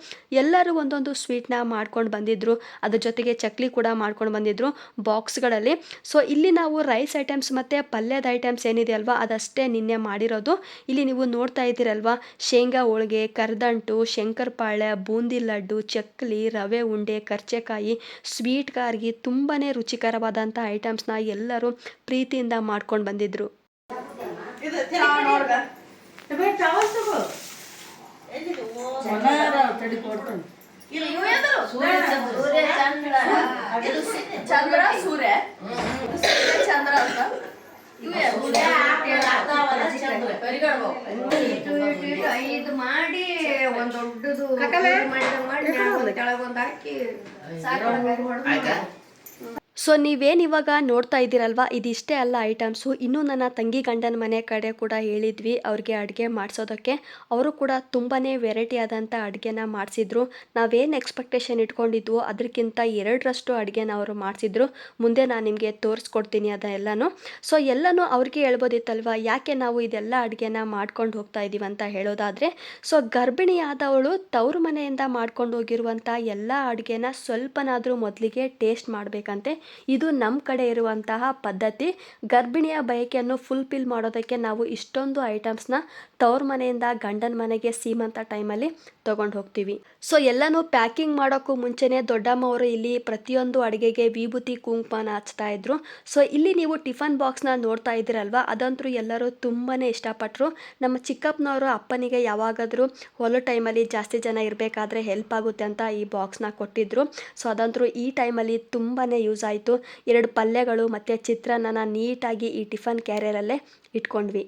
ಎಲ್ಲರೂ ಒಂದೊಂದು ಸ್ವೀಟ್ನ ಮಾಡ್ಕೊಂಡು ಬಂದಿದ್ದರು ಅದ್ರ ಜೊತೆಗೆ ಚಕ್ಲಿ ಕೂಡ ಮಾಡ್ಕೊಂಡು ಬಂದಿದ್ದರು ಬಾಕ್ಸ್ಗಳಲ್ಲಿ ಸೊ ಇಲ್ಲಿ ನಾವು ರೈಸ್ ಐಟಮ್ಸ್ ಮತ್ತು ಪಲ್ಯದ ಐಟಮ್ಸ್ ಏನಿದೆ ಅಲ್ವಾ, ಅದಷ್ಟೇ ನಿನ್ನೆ ಮಾಡಿರೋದು. ಇಲ್ಲಿ ನೀವು ನೋಡ್ತಾ ಇದ್ದೀರಲ್ವಾ, ಶೇಂಗಾ ಹೋಳಿಗೆ, ಕರ್ದಂಟು ಶಂಕರಪಾಳೆ ಬೂಂದಿ ಲಡ್ಡು, ಚಕ್ಲಿ, ರವೆ ಉಂಡೆ, ಕರ್ಚೆಕಾಯಿ ಸ್ವೀಟ್ ಕಾರ್ಗಿ ತುಂಬಾ ರುಚಿಕರವಾದಂಥ ಐಟಮ್ಸ್ನ ಎಲ್ಲರೂ ಪ್ರೀತಿಯಿಂದ ಮಾಡ್ಕೊಂಡು ಬಂದಿದ್ದರು ಚಂದ್ರ. ಸೂರ್ಯ ಚಂದ್ರ. ಅಂತ. ಐದು ಮಾಡಿ ಒಂದ್ ದೊಡ್ಡದು ಮಾಡಿ ಕೆಳಗೊಂದು ಹಾಕಿ ಸೊ ನೀವೇನು ಇವಾಗ ನೋಡ್ತಾ ಇದ್ದೀರಲ್ವಾ? ಇದಿಷ್ಟೇ ಅಲ್ಲ ಐಟಮ್ಸು ಇನ್ನೂ ನನ್ನ ತಂಗಿ ಗಂಡನ ಮನೆ ಕಡೆ ಕೂಡ ಹೇಳಿದ್ವಿ ಅವ್ರಿಗೆ ಅಡುಗೆ ಮಾಡಿಸೋದಕ್ಕೆ. ಅವರು ಕೂಡ ತುಂಬಾ ವೆರೈಟಿ ಆದಂಥ ಅಡುಗೆನ ಮಾಡಿಸಿದ್ರು. ನಾವೇನು ಎಕ್ಸ್ಪೆಕ್ಟೇಷನ್ ಇಟ್ಕೊಂಡಿದ್ವೋ ಅದಕ್ಕಿಂತ ಎರಡರಷ್ಟು ಅಡುಗೆನ ಅವರು ಮಾಡಿಸಿದ್ರು. ಮುಂದೆ ನಾನು ನಿಮಗೆ ತೋರಿಸ್ಕೊಡ್ತೀನಿ ಅದೆಲ್ಲನೂ. ಸೊ ಎಲ್ಲನೂ ಅವ್ರಿಗೆ ಹೇಳ್ಬೋದಿತ್ತಲ್ವ? ಯಾಕೆ ನಾವು ಇದೆಲ್ಲ ಅಡುಗೆನ ಮಾಡ್ಕೊಂಡು ಹೋಗ್ತಾ ಇದ್ದೀವಿ ಅಂತ ಹೇಳೋದಾದರೆ ಸೊ ಗರ್ಭಿಣಿಯಾದವಳು ತವ್ರ ಮನೆಯಿಂದ ಮಾಡ್ಕೊಂಡು ಹೋಗಿರುವಂಥ ಎಲ್ಲ ಅಡುಗೆನ ಸ್ವಲ್ಪನಾದರೂ ಮೊದಲಿಗೆ ಟೇಸ್ಟ್ ಮಾಡಬೇಕಂತೆ. ಇದು ನಮ್ಮ ಕಡೆ ಇರುವಂತಹ ಪದ್ಧತಿ. ಗರ್ಭಿಣಿಯ ಬಯಕೆಯನ್ನು ಫುಲ್ಫಿಲ್ ಮಾಡೋದಕ್ಕೆ ನಾವು ಇಷ್ಟೊಂದು ಐಟಮ್ಸ್ನ ತವ್ರ ಮನೆಯಿಂದ ಗಂಡನ ಮನೆಗೆ ಸೀಮಂತ ಟೈಮಲ್ಲಿ ತೊಗೊಂಡು ಹೋಗ್ತೀವಿ. ಸೊ ಎಲ್ಲನೂ ಪ್ಯಾಕಿಂಗ್ ಮಾಡೋಕ್ಕೂ ಮುಂಚೆನೇ ದೊಡ್ಡಮ್ಮ ಅವರು ಇಲ್ಲಿ ಪ್ರತಿಯೊಂದು ಅಡುಗೆಗೆ ವಿಭೂತಿ, ಕುಂಕುಮನ ಹಚ್ತಾ ಇದ್ರು. ಸೊ ಇಲ್ಲಿ ನೀವು ಟಿಫನ್ ಬಾಕ್ಸ್ನ ನೋಡ್ತಾ ಇದ್ದೀರಲ್ವ? ಅದಂತೂ ಎಲ್ಲರೂ ತುಂಬಾ ಇಷ್ಟಪಟ್ಟರು ನಮ್ಮ ಚಿಕ್ಕಪ್ಪನವರು ಅಪ್ಪನಿಗೆ ಯಾವಾಗಾದರೂ ಹೊಲ ಟೈಮಲ್ಲಿ ಜಾಸ್ತಿ ಜನ ಇರಬೇಕಾದ್ರೆ ಹೆಲ್ಪ್ ಆಗುತ್ತೆ ಅಂತ ಈ ಬಾಕ್ಸ್ನ ಕೊಟ್ಟಿದ್ದರು ಸೊ ಅದಂತೂ ಈ ಟೈಮಲ್ಲಿ ತುಂಬಾ ಯೂಸ್ ಆಯಿತು. ಎರಡು ಪಲ್ಯಗಳು ಮತ್ತು ಚಿತ್ರಾನ್ನನ ನೀಟಾಗಿ ಈ ಟಿಫನ್ ಕ್ಯಾರಿಯರಲ್ಲೇ ಇಟ್ಕೊಂಡ್ವಿ.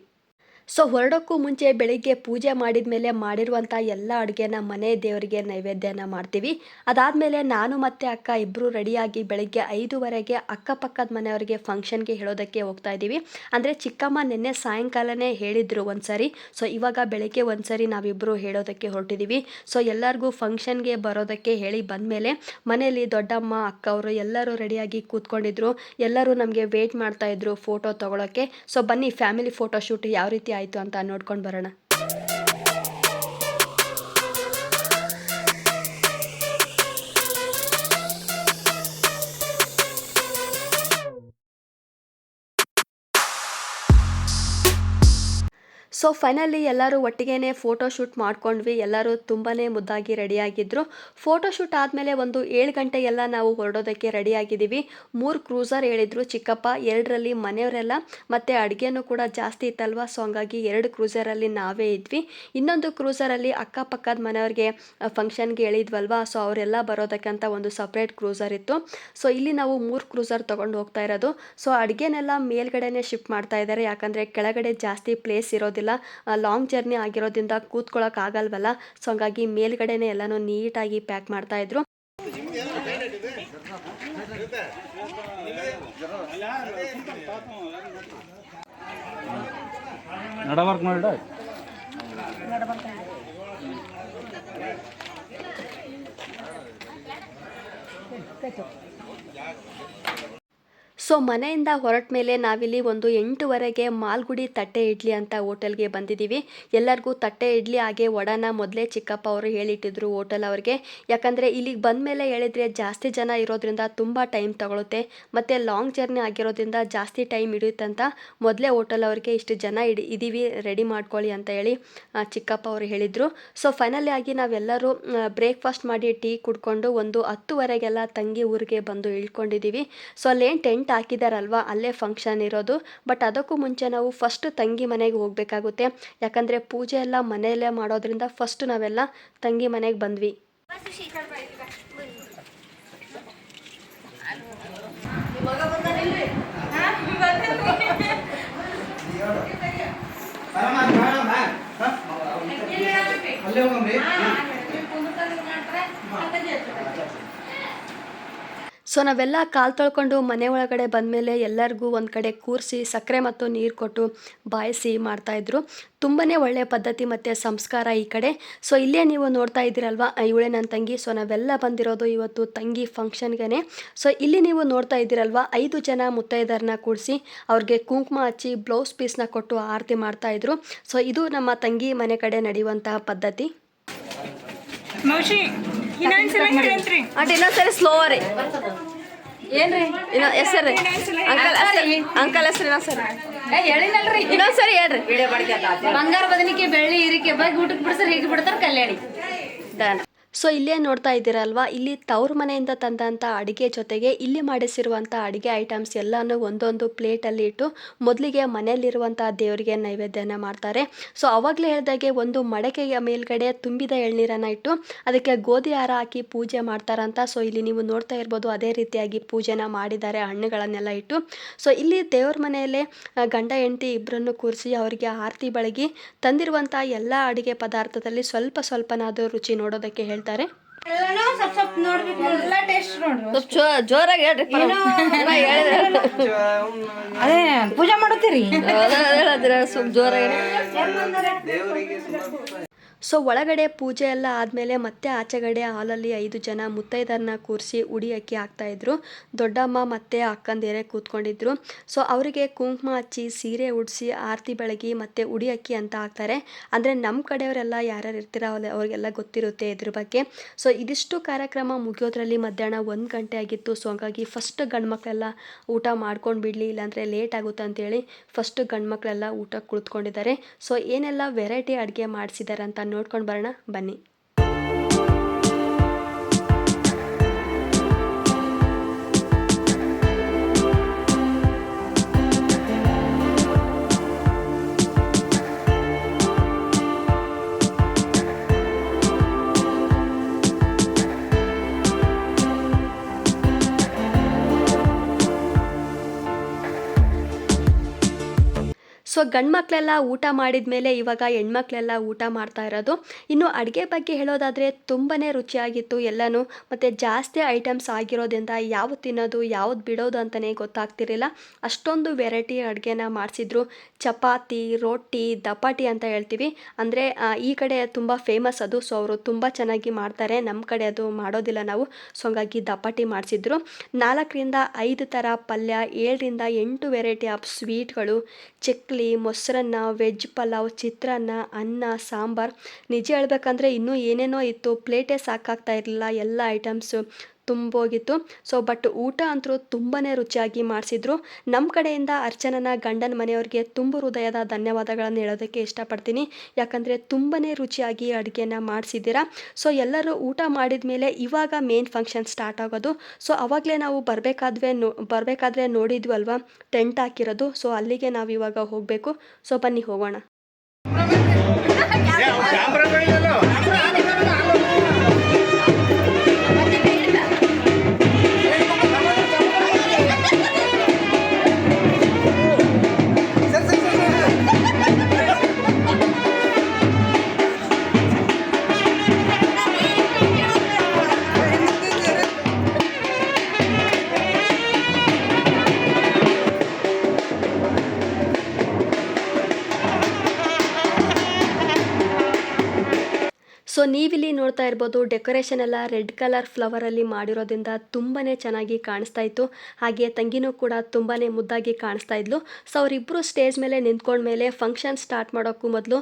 ಸೊ ಹೊರಡೋಕ್ಕೂ ಮುಂಚೆ ಬೆಳಿಗ್ಗೆ ಪೂಜೆ ಮಾಡಿದ ಮೇಲೆ ಮಾಡಿರುವಂಥ ಎಲ್ಲ ಅಡುಗೆನ ಮನೆ ದೇವರಿಗೆ ನೈವೇದ್ಯನ ಮಾಡ್ತೀವಿ. ಅದಾದಮೇಲೆ ನಾನು ಮತ್ತು ಅಕ್ಕ ಇಬ್ಬರು ರೆಡಿಯಾಗಿ ಬೆಳಿಗ್ಗೆ ಐದುವರೆಗೆ ಅಕ್ಕಪಕ್ಕದ ಮನೆಯವರಿಗೆ ಫಂಕ್ಷನ್ಗೆ ಹೇಳೋದಕ್ಕೆ ಹೋಗ್ತಾ ಇದ್ದೀವಿ. ಅಂದರೆ ಚಿಕ್ಕಮ್ಮ ನಿನ್ನೆ ಸಾಯಂಕಾಲನೇ ಹೇಳಿದರು ಒಂದು ಸಾರಿ ಸೊ ಇವಾಗ ಬೆಳಿಗ್ಗೆ ಒಂದು ಸಾರಿ ನಾವಿಬ್ಬರು ಹೇಳೋದಕ್ಕೆ ಹೊರಟಿದ್ದೀವಿ. ಸೊ ಎಲ್ಲರಿಗೂ ಫಂಕ್ಷನ್ಗೆ ಬರೋದಕ್ಕೆ ಹೇಳಿ ಬಂದಮೇಲೆ ಮನೆಯಲ್ಲಿ ದೊಡ್ಡಮ್ಮ, ಅಕ್ಕ ಅವರು ಎಲ್ಲರೂ ರೆಡಿಯಾಗಿ ಕೂತ್ಕೊಂಡಿದ್ರು. ಎಲ್ಲರೂ ನಮಗೆ ವೇಟ್ ಮಾಡ್ತಾ ಇದ್ರು ಫೋಟೋ ತೊಗೊಳಕ್ಕೆ. ಸೊ ಬನ್ನಿ, ಫ್ಯಾಮಿಲಿ ಫೋಟೋ ಶೂಟ್ ಯಾವ ರೀತಿ ಆಯಿತು ಅಂತ ನೋಡ್ಕೊಂಡು ಬರೋಣ. ಸೊ ಫೈನಲಿ ಎಲ್ಲರೂ ಒಟ್ಟಿಗೆ ಫೋಟೋ ಶೂಟ್ ಮಾಡ್ಕೊಂಡ್ವಿ. ಎಲ್ಲರೂ ತುಂಬಾ ಮುದ್ದಾಗಿ ರೆಡಿಯಾಗಿದ್ದರು ಫೋಟೋ ಶೂಟ್ ಆದಮೇಲೆ ಒಂದು ಏಳು ಗಂಟೆಗೆಲ್ಲ ನಾವು ಹೊರಡೋದಕ್ಕೆ ರೆಡಿಯಾಗಿದ್ದೀವಿ ಮೂರು ಕ್ರೂಸರ್ ಹೇಳಿದರು ಚಿಕ್ಕಪ್ಪ, ಎರಡರಲ್ಲಿ ಮನೆಯವರೆಲ್ಲ, ಮತ್ತು ಅಡುಗೆನೂ ಕೂಡ ಜಾಸ್ತಿ ಇತ್ತಲ್ವ? ಸೊ ಹಂಗಾಗಿ ಎರಡು ಕ್ರೂಸರಲ್ಲಿ ನಾವೇ ಇದ್ವಿ. ಇನ್ನೊಂದು ಕ್ರೂಸರಲ್ಲಿ ಅಕ್ಕಪಕ್ಕದ ಮನೆಯವ್ರಿಗೆ ಫಂಕ್ಷನ್ಗೆ ಹೇಳಿದ್ವಲ್ವ? ಸೊ ಅವರೆಲ್ಲ ಬರೋದಕ್ಕಂತ ಒಂದು ಸಪ್ರೇಟ್ ಕ್ರೂಸರ್ ಇತ್ತು. ಸೊ ಇಲ್ಲಿ ನಾವು ಮೂರು ಕ್ರೂಸರ್ ತೊಗೊಂಡು ಹೋಗ್ತಾ ಇರೋದು. ಸೊ ಅಡುಗೆನೆಲ್ಲ ಮೇಲ್ಗಡೆನೇ ಶಿಫ್ಟ್ ಮಾಡ್ತಾ ಇದ್ದಾರೆ. ಯಾಕಂದರೆ ಕೆಳಗಡೆ ಜಾಸ್ತಿ ಪ್ಲೇಸ್ ಇರೋದಿಲ್ಲ. ಲಾಂಗ್ ಜರ್ನಿ ಆಗಿರೋದ್ರಿಂದ ಕೂತ್ಕೊಳ್ಳೋಕೆ ಆಗಲ್ವಲ್ಲ? ಸೊ ಹಂಗಾಗಿ ಮೇಲ್ಗಡೆನೇ ಎಲ್ಲನೂ ನೀಟಾಗಿ ಪ್ಯಾಕ್ ಮಾಡ್ತಾ ಇದ್ರು. ನಡವರ್ಕ್ ಮಾಡಿಡ? ಸೊ ಮನೆಯಿಂದ ಹೊರಟ ಮೇಲೆ ನಾವಿಲ್ಲಿ ಒಂದು ಎಂಟುವರೆಗೆ ಮಾಲ್ಗುಡಿ ತಟ್ಟೆ ಇಡ್ಲಿ ಅಂತ ಹೋಟೆಲ್ಗೆ ಬಂದಿದ್ದೀವಿ. ಎಲ್ಲರಿಗೂ ತಟ್ಟೆ ಇಡ್ಲಿ ಹಾಗೆ ವಡಾನ ಮೊದಲೇ ಚಿಕ್ಕಪ್ಪ ಅವರು ಹೇಳಿಟ್ಟಿದ್ರು ಹೋಟೆಲ್ ಅವ್ರಿಗೆ. ಯಾಕಂದರೆ ಇಲ್ಲಿಗೆ ಬಂದ ಮೇಲೆ ಹೇಳಿದರೆ ಜಾಸ್ತಿ ಜನ ಇರೋದ್ರಿಂದ ತುಂಬ ಟೈಮ್ ತಗೊಳುತ್ತೆ. ಮತ್ತು ಲಾಂಗ್ ಜರ್ನಿ ಆಗಿರೋದ್ರಿಂದ ಜಾಸ್ತಿ ಟೈಮ್ ಹಿಡಿಯುತ್ತಂತ ಮೊದಲೇ ಹೋಟೆಲ್ ಅವ್ರಿಗೆ ಇಷ್ಟು ಜನ ಇಡಿ ಇದ್ದೀವಿ ರೆಡಿ ಮಾಡ್ಕೊಳ್ಳಿ ಅಂತ ಹೇಳಿ ಚಿಕ್ಕಪ್ಪ ಅವರು ಹೇಳಿದರು. ಸೊ ಫೈನಲಿ ಆಗಿ ನಾವೆಲ್ಲರೂ ಬ್ರೇಕ್ಫಾಸ್ಟ್ ಮಾಡಿ ಟೀ ಕುಡ್ಕೊಂಡು ಒಂದು ಹತ್ತುವರೆಗೆಲ್ಲ ತಂಗಿ ಊರಿಗೆ ಬಂದು ಇಳ್ಕೊಂಡಿದ್ದೀವಿ. ಸೊ ಅಲ್ಲೇನು ಟೆಂಟ್ ಹಾಕಿದಾರಲ್ವಾ? ಅಲ್ಲೇ ಫಂಕ್ಷನ್ ಇರೋದು. ಬಟ್ ಅದಕ್ಕೂ ಮುಂಚೆ ನಾವು ಫಸ್ಟ್ ತಂಗಿ ಮನೆಗೆ ಹೋಗಬೇಕಾಗುತ್ತೆ. ಯಾಕಂದರೆ ಪೂಜೆ ಎಲ್ಲ ಮನೆಯಲ್ಲೇ ಮಾಡೋದ್ರಿಂದ ಫಸ್ಟ್ ನಾವೆಲ್ಲ ತಂಗಿ ಮನೆಗೆ ಬಂದ್ವಿ. ಸೊ ನಾವೆಲ್ಲ ಕಾಲು ತೊಳ್ಕೊಂಡು ಮನೆ ಒಳಗಡೆ ಬಂದಮೇಲೆ ಎಲ್ಲರಿಗೂ ಒಂದು ಕಡೆ ಕೂರಿಸಿ ಸಕ್ಕರೆ ಮತ್ತು ನೀರು ಕೊಟ್ಟು ಬಾಯಿಸಿ ಮಾಡ್ತಾಯಿದ್ರು ತುಂಬಾ ಒಳ್ಳೆಯ ಪದ್ಧತಿ ಮತ್ತು ಸಂಸ್ಕಾರ ಈ ಕಡೆ. ಸೊ ಇಲ್ಲೇ ನೀವು ನೋಡ್ತಾ ಇದ್ದೀರಲ್ವ ಇವಳೆ ನನ್ನ ತಂಗಿ. ಸೊ ನಾವೆಲ್ಲ ಬಂದಿರೋದು ಇವತ್ತು ತಂಗಿ ಫಂಕ್ಷನ್ಗೆ ಸೊ ಇಲ್ಲಿ ನೀವು ನೋಡ್ತಾ ಇದ್ದೀರಲ್ವ, ಐದು ಜನ ಮುತ್ತೈದರನ್ನ ಕೂಡಿಸಿ ಅವ್ರಿಗೆ ಕುಂಕುಮ ಹಚ್ಚಿ ಬ್ಲೌಸ್ ಪೀಸ್ನ ಕೊಟ್ಟು ಆರತಿ ಮಾಡ್ತಾಯಿದ್ರು ಸೊ ಇದು ನಮ್ಮ ತಂಗಿ ಮನೆ ಕಡೆ ನಡೆಯುವಂತಹ ಪದ್ಧತಿ. ಹೇಳ್ರಿ. ಅಟ್ ಇನ್ನೊಂದ್ಸರಿ ಸ್ಲೋ ರೀ. ಏನ್ರಿ? ಇನ್ನೊ ಹೆಸರು ಅಂಕಲ್ ಹೆಸರು. ಅಂಕಲ್ ಹೆಸರು ಇನ್ನೊಂದ್ಸರಿ ಏ ಹೇಳಿನಲ್ರಿ. ಇನ್ನೊಂದ್ಸರಿ ಹೇಳ್ರಿ. ವಿಡಿಯೋ ಮಾಡ್ಕೊಂತ ಬಂಗಾರ ಬದನಿಕೆ ಬೆಳ್ಳಿ ಇರಿಕೆ ಬಗ್ಗೆ ಊಟಕ್ಕೆ ಬಿಡ್ತಾರೆ ಹೀಗೆ ಬಿಡ್ತಾರೆ ಕಲ್ಯಾಣಿ. ಡನ್. ಸೊ ಇಲ್ಲೇ ನೋಡ್ತಾ ಇದ್ದೀರಲ್ವಾ? ಇಲ್ಲಿ ತವ್ರ ಮನೆಯಿಂದ ತಂದಂಥ ಅಡುಗೆ ಜೊತೆಗೆ ಇಲ್ಲಿ ಮಾಡಿಸಿರುವಂಥ ಅಡುಗೆ ಐಟಮ್ಸ್ ಎಲ್ಲನೂ ಒಂದೊಂದು ಪ್ಲೇಟಲ್ಲಿ ಇಟ್ಟು ಮೊದಲಿಗೆ ಮನೆಯಲ್ಲಿರುವಂಥ ದೇವರಿಗೆ ನೈವೇದ್ಯನ ಮಾಡ್ತಾರೆ. ಸೊ ಅವಾಗಲೇ ಹೇಳಿದಾಗೆ ಒಂದು ಮಡಕೆಯ ಮೇಲ್ಗಡೆ ತುಂಬಿದ ಎಳ್ನೀರನ್ನು ಇಟ್ಟು ಅದಕ್ಕೆ ಗೋಧಿ ಹಾರ ಹಾಕಿ ಪೂಜೆ ಮಾಡ್ತಾರಂತ. ಸೊ ಇಲ್ಲಿ ನೀವು ನೋಡ್ತಾ ಇರ್ಬೋದು ಅದೇ ರೀತಿಯಾಗಿ ಪೂಜೆನ ಮಾಡಿದ್ದಾರೆ ಹಣ್ಣುಗಳನ್ನೆಲ್ಲ ಇಟ್ಟು. ಸೊ ಇಲ್ಲಿ ದೇವ್ರ ಮನೆಯಲ್ಲೇ ಗಂಡ, ಹೆಂಡತಿ ಇಬ್ಬರನ್ನು ಕೂರಿಸಿ ಅವರಿಗೆ ಆರತಿ ಬೆಳಗಿ ತಂದಿರುವಂಥ ಎಲ್ಲ ಅಡುಗೆ ಪದಾರ್ಥದಲ್ಲಿ ಸ್ವಲ್ಪ ಸ್ವಲ್ಪನಾದರೂ ರುಚಿ ನೋಡೋದಕ್ಕೆ ಹೇಳ್ತಾರೆ? ಸ್ವಲ್ಪ ಜೋರಾಗಿ ಹೇಳ್ರಿ ಅದೇ ಪೂಜೆ ಮಾಡುತ್ತೀರಿ? ಹೇಳಿದ್ರೆ ಸ್ವಲ್ಪ ಜೋರಾಗಿ. ಸೊ ಒಳಗಡೆ ಪೂಜೆ ಎಲ್ಲ ಆದಮೇಲೆ ಮತ್ತೆ ಆಚೆಗಡೆ ಹಾಲಲ್ಲಿ ಐದು ಜನ ಮುತ್ತೈದರನ್ನ ಕೂರಿಸಿ ಉಡಿ ಅಕ್ಕಿ ಹಾಕ್ತಾಯಿದ್ರು ದೊಡ್ಡಮ್ಮ ಮತ್ತು ಅಕ್ಕಂದೇರೆ ಕೂತ್ಕೊಂಡಿದ್ರು. ಸೊ ಅವರಿಗೆ ಕುಂಕುಮ ಹಚ್ಚಿ, ಸೀರೆ ಉಡಿಸಿ, ಆರತಿ ಬೆಳಗಿ ಮತ್ತು ಉಡಿ ಅಕ್ಕಿ ಅಂತ ಹಾಕ್ತಾರೆ. ಅಂದರೆ ನಮ್ಮ ಕಡೆಯವರೆಲ್ಲ ಯಾರ್ಯಾರು ಇರ್ತೀರೋ ಅವ್ರ ಅವ್ರಿಗೆಲ್ಲ ಗೊತ್ತಿರುತ್ತೆ ಇದ್ರ ಬಗ್ಗೆ. ಸೊ ಇದಿಷ್ಟು ಕಾರ್ಯಕ್ರಮ ಮುಗಿಯೋದ್ರಲ್ಲಿ ಮಧ್ಯಾಹ್ನ ಒಂದು ಗಂಟೆ ಆಗಿತ್ತು. ಸೊ ಹಂಗಾಗಿ ಫಸ್ಟ್ ಗಂಡು ಮಕ್ಕಳೆಲ್ಲ ಊಟ ಮಾಡ್ಕೊಂಡು ಬಿಡಲಿ, ಇಲ್ಲಾಂದರೆ ಲೇಟ್ ಆಗುತ್ತೆ ಅಂತೇಳಿ ಫಸ್ಟ್ ಗಂಡು ಮಕ್ಕಳೆಲ್ಲ ಊಟಕ್ಕೆ ಕುಳಿತುಕೊಂಡಿದ್ದಾರೆ. ಸೊ ಏನೆಲ್ಲ ವೆರೈಟಿ ಅಡುಗೆ ಮಾಡಿಸಿದ್ದಾರೆ ಅಂತ ನೋಡ್ಕೊಂಡು ಬರೋಣ. ಬನ್ನಿ. ಸೊ ಗಂಡು ಮಕ್ಕಳೆಲ್ಲ ಊಟ ಮಾಡಿದ ಮೇಲೆ ಇವಾಗ ಹೆಣ್ಮಕ್ಳೆಲ್ಲ ಊಟ ಮಾಡ್ತಾ ಇರೋದು. ಇನ್ನು ಅಡುಗೆ ಬಗ್ಗೆ ಹೇಳೋದಾದರೆ ತುಂಬಾ ರುಚಿಯಾಗಿತ್ತು ಎಲ್ಲನೂ. ಮತ್ತು ಜಾಸ್ತಿ ಐಟಮ್ಸ್ ಆಗಿರೋದ್ರಿಂದ ಯಾವ್ದು ತಿನ್ನೋದು, ಯಾವ್ದು ಬಿಡೋದು ಅಂತಲೇ ಗೊತ್ತಾಗ್ತಿರಲಿಲ್ಲ. ಅಷ್ಟೊಂದು ವೆರೈಟಿ ಅಡುಗೆನ ಮಾಡಿಸಿದ್ರು. ಚಪಾತಿ, ರೊಟ್ಟಿ, ದಪಾಟಿ ಅಂತ ಹೇಳ್ತೀವಿ. ಅಂದರೆ ಈ ಕಡೆ ತುಂಬ ಫೇಮಸ್ ಅದು. ಸೊ ಅವರು ತುಂಬ ಚೆನ್ನಾಗಿ ಮಾಡ್ತಾರೆ. ನಮ್ಮ ಕಡೆ ಅದು ಮಾಡೋದಿಲ್ಲ ನಾವು. ಸೊ ಹಂಗಾಗಿ ದಪಾಟಿ ಮಾಡಿಸಿದ್ರು. ನಾಲ್ಕರಿಂದ ಐದು ಥರ ಪಲ್ಯ, ಏಳರಿಂದ ಎಂಟು ವೆರೈಟಿ ಆಫ್ ಸ್ವೀಟ್ಗಳು, ಚಕ್ಲಿ ಮೊಸರನ್ನ ವೆಜ್ ಪಲಾವ್, ಚಿತ್ರಾನ್ನ, ಅನ್ನ, ಸಾಂಬಾರ್. ನಿಜ ಹೇಳ್ಬೇಕಂದ್ರೆ ಇನ್ನೂ ಏನೇನೋ ಇತ್ತು. ಪ್ಲೇಟೇ ಸಾಕಾಗ್ತಾ ಇರಲಿಲ್ಲ. ಎಲ್ಲ ಐಟಮ್ಸು ತುಂಬೋಗಿತ್ತು. ಸೊ ಬಟ್ ಊಟ ಅಂತೂ ತುಂಬಾ ರುಚಿಯಾಗಿ ಮಾಡಿಸಿದ್ರು. ನಮ್ಮ ಕಡೆಯಿಂದ ಅರ್ಚನನ ಗಂಡನ ಮನೆಯವ್ರಿಗೆ ತುಂಬ ಹೃದಯದ ಧನ್ಯವಾದಗಳನ್ನು ಹೇಳೋದಕ್ಕೆ ಇಷ್ಟಪಡ್ತೀನಿ. ಯಾಕಂದರೆ ತುಂಬಾ ರುಚಿಯಾಗಿ ಅಡುಗೆನ ಮಾಡಿಸಿದ್ದೀರಾ. ಸೊ ಎಲ್ಲರೂ ಊಟ ಮಾಡಿದ ಮೇಲೆ ಇವಾಗ ಮೇನ್ ಫಂಕ್ಷನ್ ಸ್ಟಾರ್ಟ್ ಆಗೋದು. ಸೊ ಅವಾಗಲೇ ನಾವು ಬರಬೇಕಾದ್ವೇ ನೋ, ಬರಬೇಕಾದ್ರೆ ನೋಡಿದ್ವಿ ಅಲ್ವಾ ಟೆಂಟ್ ಹಾಕಿರೋದು. ಸೊ ಅಲ್ಲಿಗೆ ನಾವು ಇವಾಗ ಹೋಗಬೇಕು. ಸೊ ಬನ್ನಿ ಹೋಗೋಣ. ನೀವಿಲ್ಲಿ ನೋಡ್ತಾ ಇರ್ಬೋದು, ಡೆಕೋರೇಷನ್ ಎಲ್ಲ ರೆಡ್ ಕಲರ್ ಫ್ಲವರಲ್ಲಿ ಮಾಡಿರೋದ್ರಿಂದ ತುಂಬಾ ಚೆನ್ನಾಗಿ ಕಾಣಿಸ್ತಾ ಇತ್ತು. ಹಾಗೆ ತಂಗಿನೂ ಕೂಡ ತುಂಬಾ ಮುದ್ದಾಗಿ ಕಾಣಿಸ್ತಾ ಇದ್ಲು. ಸೊ ಅವರಿಬ್ಬರು ಸ್ಟೇಜ್ ಮೇಲೆ ನಿಂತ್ಕೊಂಡ್ಮೇಲೆ ಫಂಕ್ಷನ್ ಸ್ಟಾರ್ಟ್ ಮಾಡೋಕ್ಕೂ ಮೊದಲು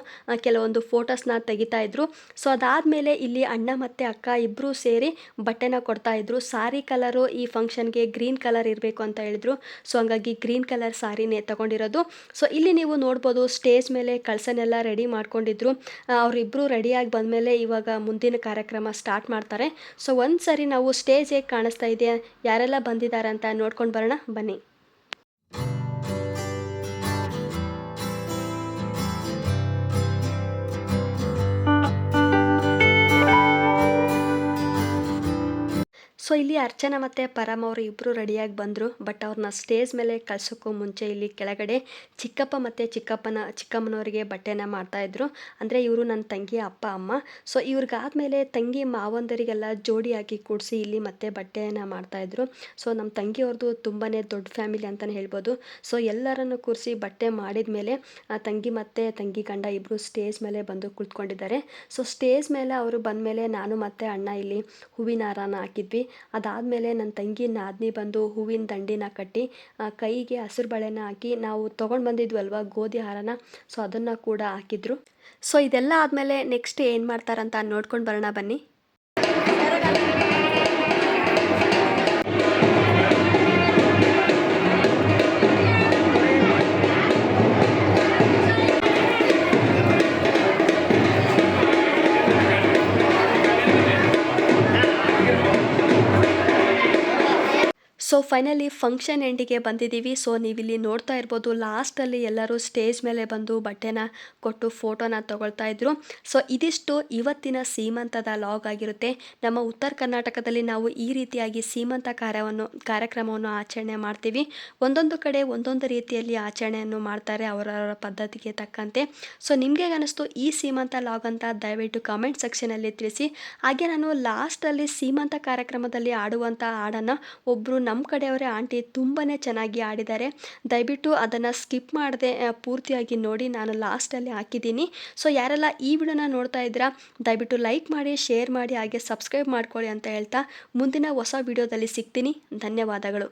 ಕೆಲವೊಂದು ಫೋಟೋಸ್ನ ತೆಗಿತಾ ಇದ್ರು. ಸೊ ಅದಾದಮೇಲೆ ಇಲ್ಲಿ ಅಣ್ಣ ಮತ್ತು ಅಕ್ಕ ಇಬ್ಬರು ಸೇರಿ ಬಟ್ಟೆನ ಕೊಡ್ತಾ ಇದ್ರು. ಸಾರಿ ಕಲರು ಈ ಫಂಕ್ಷನ್ಗೆ ಗ್ರೀನ್ ಕಲರ್ ಇರಬೇಕು ಅಂತ ಹೇಳಿದ್ರು. ಸೊ ಹಂಗಾಗಿ ಗ್ರೀನ್ ಕಲರ್ ಸಾರಿನೇ ತಗೊಂಡಿರೋದು. ಸೊ ಇಲ್ಲಿ ನೀವು ನೋಡ್ಬೋದು ಸ್ಟೇಜ್ ಮೇಲೆ ಕಳ್ಸನೆಲ್ಲ ರೆಡಿ ಮಾಡ್ಕೊಂಡಿದ್ರು. ಅವರಿಬ್ಬರು ರೆಡಿಯಾಗಿ ಬಂದಮೇಲೆ ಇವಾಗ ಮುಂದಿನ ಕಾರ್ಯಕ್ರಮ ಸ್ಟಾರ್ಟ್ ಮಾಡ್ತಾರೆ. ಸೊ ಒಂದು ಸರಿ ನಾವು ಸ್ಟೇಜ್ ಹೇಗೆ ಕಾಣಿಸ್ತಾ ಇದೆ, ಯಾರೆಲ್ಲ ಬಂದಿದ್ದಾರೆ ಅಂತ ನೋಡ್ಕೊಂಡು ಬರೋಣ, ಬನ್ನಿ. ಸೊ ಇಲ್ಲಿ ಅರ್ಚನಾ ಮತ್ತು ಪರಮ್ ಅವರು ಇಬ್ಬರು ರೆಡಿಯಾಗಿ ಬಂದರು ಬಟ್ ಅವ್ರನ್ನ ಸ್ಟೇಜ್ ಮೇಲೆ ಕಳ್ಸೋಕ್ಕೂ ಮುಂಚೆ ಇಲ್ಲಿ ಕೆಳಗಡೆ ಚಿಕ್ಕಪ್ಪ ಮತ್ತು ಚಿಕ್ಕಪ್ಪನ, ಚಿಕ್ಕಮ್ಮನವರಿಗೆ ಬಟ್ಟೆನ ಮಾಡ್ತಾಯಿದ್ರು ಅಂದರೆ ಇವರು ನನ್ನ ತಂಗಿ, ಅಪ್ಪ, ಅಮ್ಮ. ಸೊ ಇವ್ರಿಗಾದ್ಮೇಲೆ ತಂಗಿ ಮಾವಂದರಿಗೆಲ್ಲ ಜೋಡಿ ಹಾಕಿ ಕೂಡಿಸಿ ಇಲ್ಲಿ ಮತ್ತೆ ಬಟ್ಟೆಯನ್ನು ಮಾಡ್ತಾಯಿದ್ರು ಸೊ ನಮ್ಮ ತಂಗಿಯವ್ರದ್ದು ತುಂಬಾ ದೊಡ್ಡ ಫ್ಯಾಮಿಲಿ ಅಂತಲೇ ಹೇಳ್ಬೋದು. ಸೊ ಎಲ್ಲರನ್ನು ಕೂರಿಸಿ ಬಟ್ಟೆ ಮಾಡಿದ ಮೇಲೆ ತಂಗಿ ಮತ್ತು ತಂಗಿ ಗಂಡ ಇಬ್ಬರು ಸ್ಟೇಜ್ ಮೇಲೆ ಬಂದು ಕುಳಿತುಕೊಂಡಿದ್ದಾರೆ ಸೊ ಸ್ಟೇಜ್ ಮೇಲೆ ಅವರು ಬಂದಮೇಲೆ ನಾನು ಮತ್ತು ಅಣ್ಣ ಇಲ್ಲಿ ಹೂವಿನ ಹಾರನ ಹಾಕಿದ್ವಿ. ಅದಾದಮೇಲೆ ನನ್ನ ತಂಗಿ ನಾದಿನಿ ಬಂದು ಹೂವಿನ ದಂಡಿನ ಕಟ್ಟಿ ಕೈಗೆ ಹಸಿರು ಬಳೆನ ಹಾಕಿ ನಾವು ತೊಗೊಂಡು ಬಂದಿದ್ವಲ್ವ ಗೋಧಿ ಹಾರನ ಸೊ ಅದನ್ನು ಕೂಡ ಹಾಕಿದ್ರು. ಸೊ ಇದೆಲ್ಲ ಆದಮೇಲೆ ನೆಕ್ಸ್ಟ್ ಏನು ಮಾಡ್ತಾರಂತ ನೋಡ್ಕೊಂಡು ಬರೋಣ ಬನ್ನಿ. ಸೊ ಫೈನಲಿ ಫಂಕ್ಷನ್ ಎಂಡಿಗೆ ಬಂದಿದ್ದೀವಿ. ಸೊ ನೀವಿಲ್ಲಿ ನೋಡ್ತಾ ಇರ್ಬೋದು ಲಾಸ್ಟಲ್ಲಿ ಎಲ್ಲರೂ ಸ್ಟೇಜ್ ಮೇಲೆ ಬಂದು ಬಟ್ಟೆನ ಕೊಟ್ಟು ಫೋಟೋನ ತಗೊಳ್ತಾ ಇದ್ರು. ಸೊ ಇದಿಷ್ಟು ಇವತ್ತಿನ ಸೀಮಂತದ ಲಾಗ್ ಆಗಿರುತ್ತೆ. ನಮ್ಮ ಉತ್ತರ ಕರ್ನಾಟಕದಲ್ಲಿ ನಾವು ಈ ರೀತಿಯಾಗಿ ಸೀಮಂತ ಕಾರ್ಯವನ್ನು, ಕಾರ್ಯಕ್ರಮವನ್ನು ಆಚರಣೆ ಮಾಡ್ತೀವಿ. ಒಂದೊಂದು ಕಡೆ ಒಂದೊಂದು ರೀತಿಯಲ್ಲಿ ಆಚರಣೆಯನ್ನು ಮಾಡ್ತಾರೆ ಅವರವರ ಪದ್ಧತಿಗೆ ತಕ್ಕಂತೆ. ಸೊ ನಿಮಗೆ ಅನಿಸ್ತು ಈ ಸೀಮಂತ ಲಾಗ್ ಅಂತ, ದಯವಿಟ್ಟು ಕಾಮೆಂಟ್ ಸೆಕ್ಷನಲ್ಲಿ ತಿಳಿಸಿ. ಹಾಗೆ ನಾನು ಲಾಸ್ಟಲ್ಲಿ ಸೀಮಂತ ಕಾರ್ಯಕ್ರಮದಲ್ಲಿ ಆಡುವಂಥ ಹಾಡನ್ನು ಒಬ್ಬರು ನಮ್ಮ ಕಡೆಯವರೇ ಆಂಟಿ ತುಂಬಾ ಚೆನ್ನಾಗಿ ಆಡಿದ್ದಾರೆ. ದಯವಿಟ್ಟು ಅದನ್ನು ಸ್ಕಿಪ್ ಮಾಡದೆ ಪೂರ್ತಿಯಾಗಿ ನೋಡಿ ನಾನು ಲಾಸ್ಟಲ್ಲಿ ಹಾಕಿದ್ದೀನಿ. ಸೊ, ಯಾರೆಲ್ಲ ಈ ವಿಡಿಯೋನ ನೋಡ್ತಾ ಇದ್ದೀರಾ, ದಯವಿಟ್ಟು ಲೈಕ್ ಮಾಡಿ, ಶೇರ್ ಮಾಡಿ, ಹಾಗೆ ಸಬ್ಸ್ಕ್ರೈಬ್ ಮಾಡ್ಕೊಳ್ಳಿ ಅಂತ ಹೇಳ್ತಾ ಮುಂದಿನ ಹೊಸ ವಿಡಿಯೋದಲ್ಲಿ ಸಿಗ್ತೀನಿ. ಧನ್ಯವಾದಗಳು.